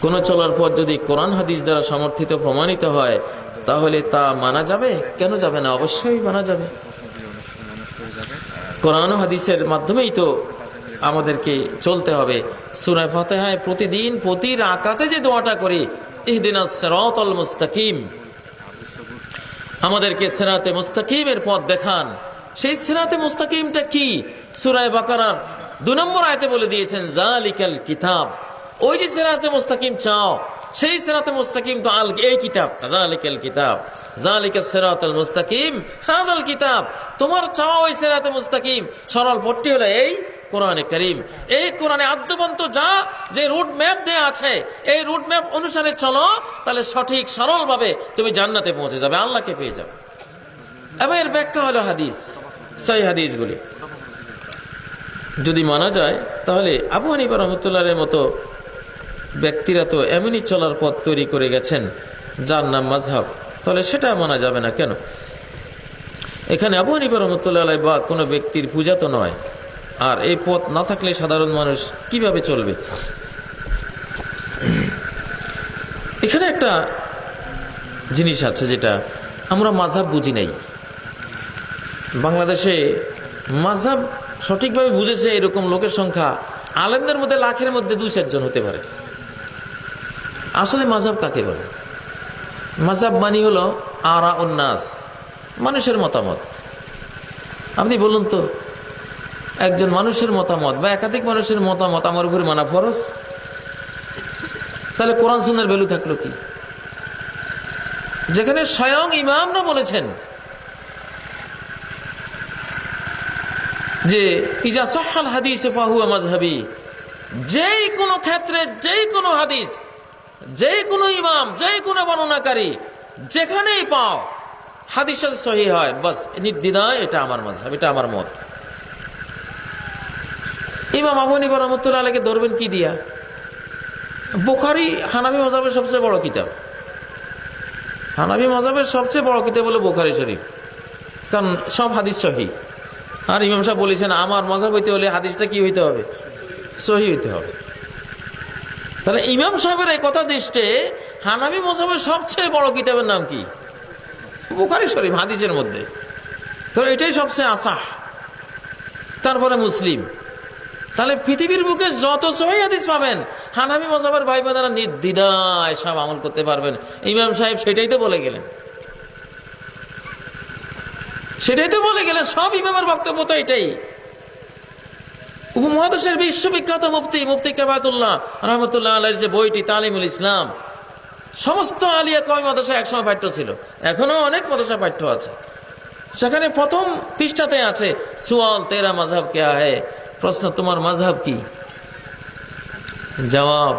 কোনো চলার পর যদি কোরআন হাদিস দ্বারা সমর্থিত, প্রমাণিত হয়, তাহলে তা মানা যাবে? কেন যাবে না? অবশ্যই মানা যাবে। কোরআন হাদিসের মাধ্যমেই তো আমাদেরকে চলতে হবে। সুরায় ফাতেহায় প্রতিদিন প্রতি রাকাতে যে দোয়াটা করি, ইহদিনা সিরাতাল মুস্তাকিম। আমাদেরকে সেরাতে মুস্তাকিমের পথ দেখান। সেই সেরাতে মুস্তাকিমটা কি? সুরায় বাকারার দু নম্বর আয়তে বলে দিয়েছেন, জালিকাল কিতাব। ওই যে সেরাতে মুস্তাকিম চাও, সেই সেরাতে মুস্তাকিম তো আল এই কিতাবটা জালিকাল কিতাব। জালিকা সেরাতাল মুস্তাকিম। হাজাল কিতাব। তোমার চাওয়া ওই সেরাতে মুস্তাকিম। সরল পট্টি হলো এই কোরআনে করিম। এই কোরআনে আদ্যবন্ত যা, যে রুট ম্যাপ দেয়া আছে, এই রুট ম্যাপ অনুসারে চলো, তাহলে সঠিক, সরলভাবে তুমি জান্নাতে পৌঁছে যাবে, আল্লাহকে পেয়ে যাবে। এবং এর ব্যাখ্যা হলো হাদিস সেই হাদিসগুলি। যদি মানা যায়, তাহলে আবু হানিফা রহমতুল্লাহের মতো ব্যক্তিরা তো এমনই চলার পথ তৈরি করে গেছেন, যার নাম মাঝহাব তাহলে সেটা মানা যাবে না কেন? এখানে আবু হানিফা রহমতুল্লাহ বা কোনো ব্যক্তির পূজা তো নয়। আর এই পথ না থাকলে সাধারণ মানুষ কীভাবে চলবে? এখানে একটা জিনিস আছে যেটা আমরা মাঝহাব বুঝি নাই। বাংলাদেশে মাঝহাব সঠিকভাবে বুঝেছে এরকম লোকের সংখ্যা আলেমদের মধ্যে লাখের মধ্যে দুই চারজন হতে পারে। আসলে মাঝহাব কাকে বলে? মাঝহাব মানি হলো আরা উন্নাস মানুষের মতামত। আপনি বলুন তো, একজন মানুষের মতামত বা একাধিক মানুষের মতামত আমার উপরে মানা ফরজ? তাহলে কোরআন সুন্নার ভ্যালু থাকল কি? যেখানে স্বয়ং ইমামরা বলেছেন যে, ইজা সহাল হাদিস মাজহাবি যেই কোনো ক্ষেত্রে, যেই কোনো হাদিস যেই কোনো ইমাম যে কোনো বর্ণনাকারী, যেখানেই পাও, হাদিস সহি হয়। বাস নির্দিদায় এটা আমার মাজহাব এটা আমার মত। ইমাম আবু হানিফা রহমতুল্লাহ আলাইকে ধরবেন কি দিয়া? বুখারি হানাবি মজাবের সবচেয়ে বড় কিতাব। হানাবি মজাবের সবচেয়ে বড় কিতাব হলো বুখারি শরীফ। কারণ সব হাদিস সহি। আর ইমাম সাহেব বলেছেন, আমার মজাব হইতে হলে হাদিসটা কি হইতে হবে? সহি হইতে হবে। তাহলে ইমাম সাহেবের এই কথা দৃষ্টে হানাবি মজাবের সবচেয়ে বড় কিতাবের নাম কি? বুখারি শরীফ, হাদিসের মধ্যে। তো এটাই সবচেয়ে আসাহ। তারপরে মুসলিম। তাহলে পৃথিবীর বুকে যত সহি হাদিস পাবেন, হানাবি মজাবের ভাই বোনেরা নির্দ্বিধায় সব আমল করতে পারবেন। ইমাম সাহেব সেটাই তো বলে গেলেন। সেটাই তো বলে গেলেন, সব ইমামের বক্তব্য তো এটাই। উপমহাদেশের বিশ্ববিখ্যাত মুফতি মুফতি কেবায়তুল্লাহ রহমতুল্লাহ আলের যে বইটি, তালিমুল ইসলাম, সমস্ত আলিয়া কমি মাদ্রাসা একসময় পাঠ্য ছিল। এখনও অনেক মাদ্রাসা পাঠ্য আছে। সেখানে প্রথম পৃষ্ঠাতে আছে, সুয়াল তেরা মজহব কে আহে প্রশ্ন, তোমার মজহব কি? জবাব,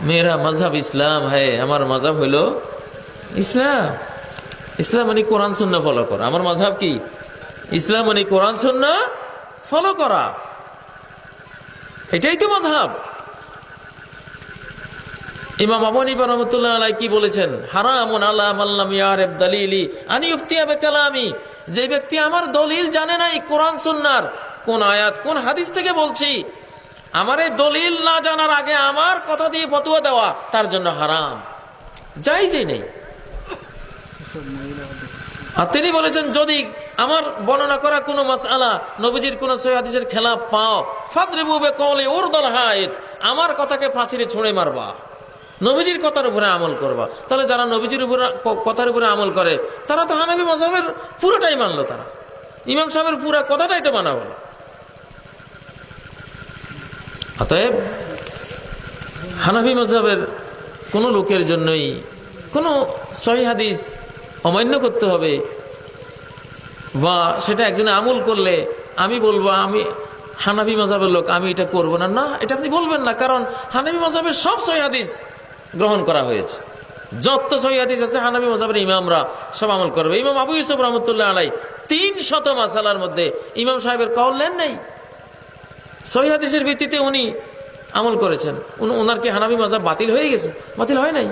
মেরা মজহব ইসলাম হ্যাঁ আমার মজহব হইল ইসলাম। ইসলাম মানে কোরআন শূন্য ফলো করা। আমার মজহব কি? ইসলাম মানে কোরআন শূন্য ফলো করা। এটাই তো মজহাব ইমাম আবনিবা রহমতুল্লাহ কি বলেছেন? হারামুন আল্লাহ দালিলি আনি যে ব্যক্তি আমার দলিল জানে নাই কোরআন সুন্নার, কোন আয়াত, কোন হাদিস থেকে বলছি, আমার এই দলিল না জানার আগে আমার কথা দিয়ে ফতুয়া দেওয়া, তার জন্য হারাম। যাই যে নেই। আর তিনি বলেছেন, যদি আমার বর্ণনা করা কোনো মাসালা নবীজির কোন সৈহাদিসের খেলা পাও ফাদরিবুবে কলে ওর দল হায়েত, আমার কথাকে প্রাচীরে ছুঁড়ে মারবা। নবীজির কথার উপরে আমল করবা। তাহলে যারা নবীজির উপরে, কথার উপরে আমল করে, তারা তো হানাবি মজাবের পুরোটাই মানলো তারা। ইমাম সাহেবের পুরা কথাটাই তো মানা হলো। অতএব হানাফি মজাবের কোনো লোকের জন্যই কোনো সহি হাদিস অমান্য করতে হবে। বা সেটা একজনে আমল করলে, আমি বলব, আমি হানাবি মজাবের লোক, আমি এটা করব না। না, এটা আপনি বলবেন না, কারণ হানাবি মজাবের সব সহি হাদিস গ্রহণ করা হয়েছে। যত সহি হাদিস আছে হানাবি মজাবের ইমামরা সব আমল করবে। ইমাম আবু ইউসুফ রহমতুল্লাহ আলাই তিন শত মাসালার মধ্যে ইমাম সাহেবের কল নেন নাই? সহি হাদিসের ভিত্তিতে উনি আমল করেছেন। ওনার কি হানাবি মজাব বাতিল হয়ে গেছে? বাতিল হয় নাই?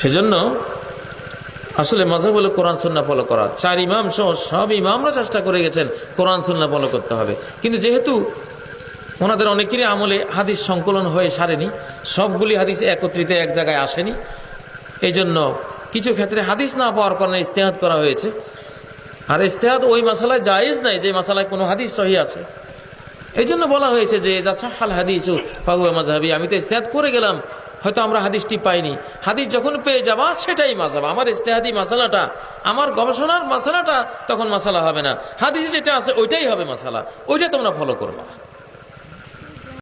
সেজন্য আসলে মজা বলে কোরআন সুন্না ফলো করা। চার ইমাম সহ সব ইমামরা চেষ্টা করে গেছেন কোরআন সুন্না ফলো করতে হবে। কিন্তু যেহেতু ওনাদের অনেকেরই আমলে হাদিস সংকলন হয়ে সারেনি, সবগুলি হাদিস একত্রিত এক জায়গায় আসেনি এই জন্য কিছু ক্ষেত্রে হাদিস না পাওয়ার কারণে ইস্তেহাদ করা হয়েছে। আর ইস্তেহাদ ওই মশালায় জায়েজ নাই, যে মশালায় কোনো হাদিস সহি আছে। এই জন্য বলা হয়েছে যে যা সাহাল হাদিস ফাহু মাঝহাবি আমি তো ইস্তেহাদ করে গেলাম হয়তো আমরা হাদিসটি পাইনি। হাদিস যখন পেয়ে যাবা, সেটাই মাঝাব আমার ইস্তেহাদি মশালাটা আমার গবেষণার মশালাটা তখন মশালা হবে না। হাদিস যেটা আছে, ওইটাই হবে মশালা ওইটা তোমরা ফলো করবা।